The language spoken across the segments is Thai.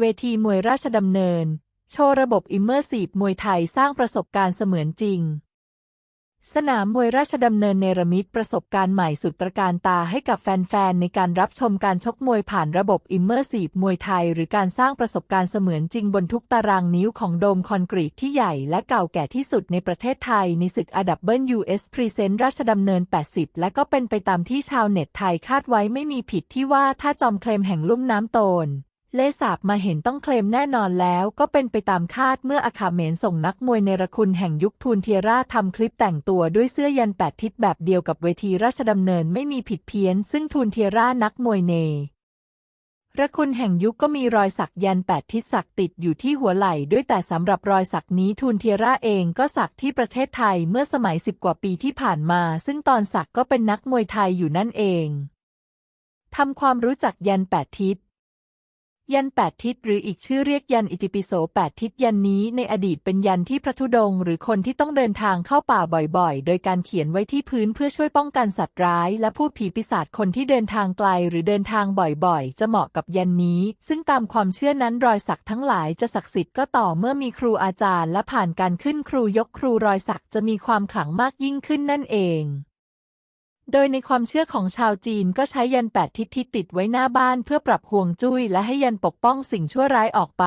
เวทีมวยราชดำเนิน โชว์ระบบอิมเมอร์ซีฟมวยไทยสร้างประสบการณ์เสมือนจริง สนามมวยราชดำเนินเนรมิตประสบการณ์ใหม่สุดตระการตาให้กับแฟนๆ ในการรับชมการชกมวยผ่านระบบอิมเมอร์ซีฟมวยไทย หรือการสร้างประสบการณ์เสมือนจริงบนทุกตารางนิ้วของโดมคอนกรีตที่ใหญ่และเก่าแก่ที่สุดในประเทศไทย ในศึกอดับเบิลยูเอสพรีเซนต์ราชดำเนิน 80 และก็เป็นไปตามที่ชาวเน็ตไทยคาดไว้ไม่มีผิดที่ว่าถ้าจอมเคลมแห่งลุ่มน้ำโตน เลสาบมาเห็นต้องเคลมแน่นอนแล้วก็เป็นไปตามคาดเมื่ออาคาเมนส่งนักมวยในระคุณแห่งยุคทูนเทียร่าทำคลิปแต่งตัวด้วยเสื้อยันแปดทิศแบบเดียวกับเวทีราชดำเนินไม่มีผิดเพี้ยน ซึ่งทูนเทียร่านักมวยเนระคุณแห่งยุคก็มีรอยสักยันแปดทิศสักติดอยู่ที่หัวไหล่ด้วยแต่สำหรับรอยสักนี้ทูนเทียร่าเองก็สักที่ประเทศไทยเมื่อสมัยสิบกว่าปีที่ผ่านมา ซึ่งตอนสักก็เป็นนักมวยไทยอยู่นั่นเองทำความรู้จักยันแปดทิศ ยันแปดทิศหรืออีกชื่อเรียกยันอิติปิโสแปดทิศยันนี้ในอดีตเป็นยันที่พระธุดงค์หรือคนที่ต้องเดินทางเข้าป่าบ่อยๆ โดยการเขียนไว้ที่พื้นเพื่อช่วยป้องกันสัตว์ร้าย และพูดผีปีศาจคนที่เดินทางไกลหรือเดินทางบ่อยๆ จะเหมาะกับยันนี้ ซึ่งตามความเชื่อนั้นรอยสักทั้งหลายจะศักดิ์สิทธิ์ก็ต่อเมื่อมีครูอาจารย์ และผ่านการขึ้นครูยกครูรอยสักจะมีความขลังมากยิ่งขึ้นนั่นเอง โดยในความเชื่อของชาวจีนก็ใช้ยันแปดทิศที่ติดไว้หน้าบ้านเพื่อปรับห่วงจุ้ยและให้ยันปกป้องสิ่งชั่วร้ายออกไป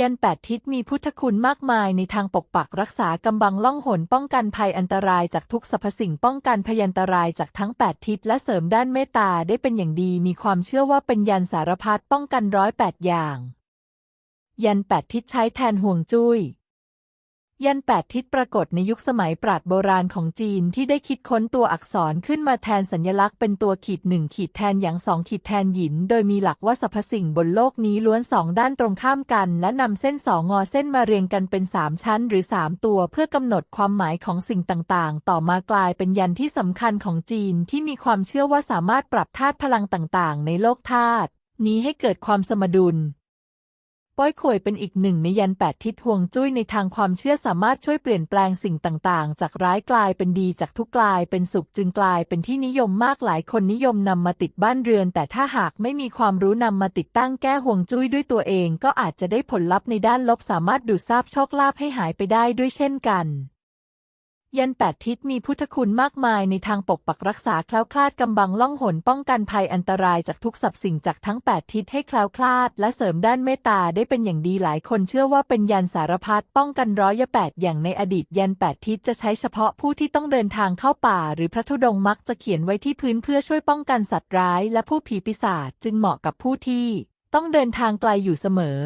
ยันแปดทิศมีพุทธคุณมากมายในทางปกปักรักษากำบังล่องหนป้องกันภัยอันตรายจากทุกสรรพสิ่งป้องกันพยันตรายจากทั้งแปดทิศและเสริมด้านเมตตาได้เป็นอย่างดีมีความเชื่อว่าเป็นยันสารพัดป้องกันร้อยแปดอย่าง ยันแปดทิศใช้แทนห่วงจุ้ย ยันแปดทิศปรากฏในยุคสมัยปราดโบราณของจีนที่ได้คิดค้นตัวอักษรขึ้นมาแทนสัญลักษณ์เป็นตัวขีดหนึ่งขีดแทนอย่างสองขีดแทนหยิน โดยมีหลักว่าสรรพสิ่งบนโลกนี้ล้วนสองด้านตรงข้ามกัน และนำเส้นสองงอเส้นมาเรียงกันเป็นสามชั้น หรือสามตัวเพื่อกำหนดความหมายของสิ่งต่างๆ ต่อมากลายเป็นยันที่สำคัญของจีนที่มีความเชื่อว่าสามารถปรับธาตุพลังต่างๆ ในโลกธาตุนี้ให้เกิดความสมดุล ป้อยข่วยเป็นอีกหนึ่งในยันแปดทิศห่วงจุ้ยในทางความเชื่อสามารถช่วยเปลี่ยนแปลงสิ่งต่างๆ จากร้ายกลายเป็นดีจากทุกกลายเป็นสุขจึงกลายเป็นที่นิยมมากหลายคนนิยมนำมาติดบ้านเรือน แต่ถ้าหากไม่มีความรู้นำมาติดตั้งแก้ห่วงจุ้ยด้วยตัวเอง ก็อาจจะได้ผลลัพธ์ในด้านลบสามารถดูดซาบโชคลาภให้หายไปได้ด้วยเช่นกัน ยันแปดทิศมีพุทธคุณมากมายในทางปกปักรักษาแคล้วคลาดกำบังล่องหนป้องกันภัยอันตรายจากทุกสรรพสิ่งจากทั้งแปดทิศให้แคล้วคลาด และเสริมด้านเมตตาได้เป็นอย่างดีหลายคนเชื่อว่าเป็นยันสารพัดป้องกันร้อยแปดอย่างในอดีตยันแปดทิศจะใช้เฉพาะผู้ที่ต้องเดินทางเข้าป่า หรือพระธุดงค์มักจะเขียนไว้ที่พื้นเพื่อช่วยป้องกันสัตว์ร้าย และผู้ผีปีศาจจึงเหมาะกับผู้ที่ ต้องเดินทางไกลอยู่เสมอ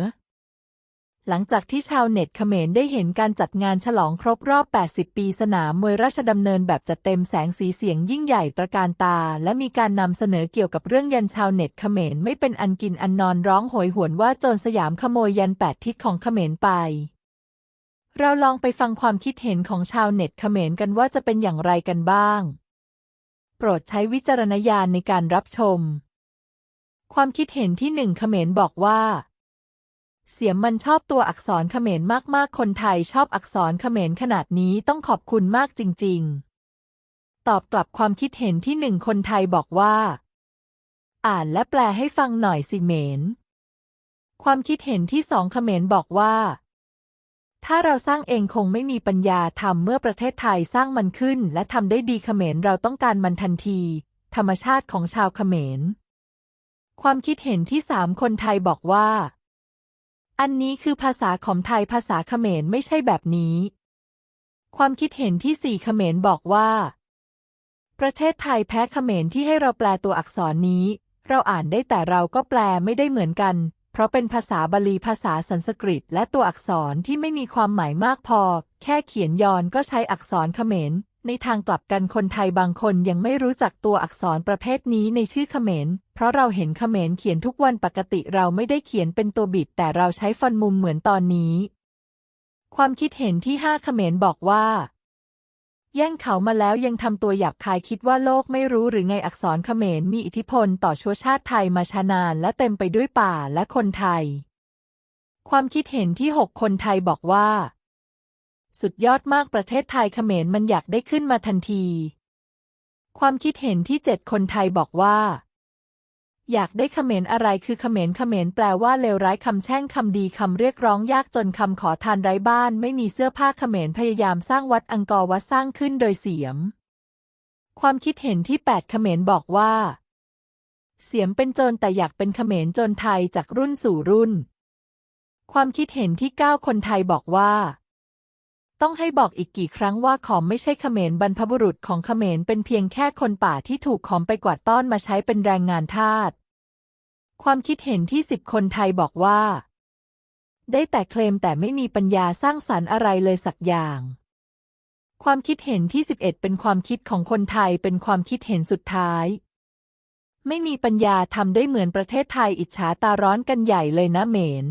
หลังจากที่ชาวเน็ตเขมรได้เห็นการจัดงานฉลองครบรอบ 80 ปีสนามมวยราชดำเนินแบบจัดเต็มแสงสีเสียงยิ่งใหญ่ตระการตา และมีการนำเสนอเกี่ยวกับเรื่องยันชาวเน็ตเขมรไม่เป็นอันกินอันนอนร้องโหยหวนว่าโจรสยามขโมยยันแปดทิศของเขมรไป เราลองไปฟังความคิดเห็นของชาวเน็ตเขมรกันว่าจะเป็นอย่างไรกันบ้าง โปรดใช้วิจารณญาณในการรับชม ความคิดเห็นที่หนึ่งเขมรบอกว่า เสียมมันชอบตัวอักษรเขมรมากๆ คนไทยชอบอักษรเขมรขนาดนี้ต้องขอบคุณมากจริง ๆ ตอบกลับความคิดเห็นที่หนึ่งคนไทยบอกว่า อ่านและแปลให้ฟังหน่อยสิเหมน ความคิดเห็นที่สองเขมรบอกว่า ถ้าเราสร้างเองคงไม่มีปัญญาทำเมื่อประเทศไทยสร้างมันขึ้น และทำได้ดีเขมรเราต้องการมันทันที ธรรมชาติของชาวเขมร ความคิดเห็นที่สามคนไทยบอกว่า อันนี้คือภาษาของไทยภาษาเขมรไม่ใช่แบบนี้ ความคิดเห็นที่สี่เขมรบอกว่า ประเทศไทยแพ้เขมรที่ให้เราแปลตัวอักษรนี้ เราอ่านได้แต่เราก็แปลไม่ได้เหมือนกัน เพราะเป็นภาษาบาลีภาษาสันสกฤต และตัวอักษรที่ไม่มีความหมายมากพอ แค่เขียนยอนก็ใช้อักษรเขมร ในทางกลับกันคนไทยบางคนยังไม่รู้จักตัวอักษรประเภทนี้ในชื่อเขมร เพราะเราเห็นเขมรเขียนทุกวันปกติเราไม่ได้เขียนเป็นตัวบิด แต่เราใช้ฟอนต์มุมเหมือนตอนนี้ ความคิดเห็นที่ห้าเขมรบอกว่า แย่งเขามาแล้วยังทำตัวหยาบคายคิดว่าโลกไม่รู้หรือไงอักษรเขมรมีอิทธิพลต่อชั่วชาติไทยมาชานานและเต็มไปด้วยป่าและคนไทย ความคิดเห็นที่หกคนไทยบอกว่า สุดยอดมากประเทศไทยเขมรมันอยากได้ขึ้นมาทันที ความคิดเห็นที่เจ็ดคนไทยบอกว่า อยากได้เขมรอะไรคือเขมรเขมรแปลว่าเลวร้ายคำแช่งคำดีคำเรียกร้องยากจนคำขอทานไร้บ้าน ไม่มีเสื้อผ้าเขมรพยายามสร้างวัดอังกอร์วัดสร้างขึ้นโดยเสียม ความคิดเห็นที่8เขมรบอกว่า เสียมเป็นโจรแต่อยากเป็นเขมรโจรไทยจากรุ่นสู่รุ่น ความคิดเห็นที่9คนไทยบอกว่า ต้องให้บอกอีกกี่ครั้งว่าขอมไม่ใช่เขมรบรรพบุรุษของเขมรเป็นเพียงแค่คนป่าที่ถูกขอมไปกวาดต้อนมาใช้เป็นแรงงานทาส ความคิดเห็นที่สิบคนไทยบอกว่า ได้แต่เคลมแต่ไม่มีปัญญาสร้างสรรค์อะไรเลยสักอย่าง ความคิดเห็นที่11เป็นความคิดของคนไทยเป็นความคิดเห็นสุดท้าย ไม่มีปัญญาทำได้เหมือนประเทศไทยอิจฉาตาร้อนกันใหญ่เลยนะเหมน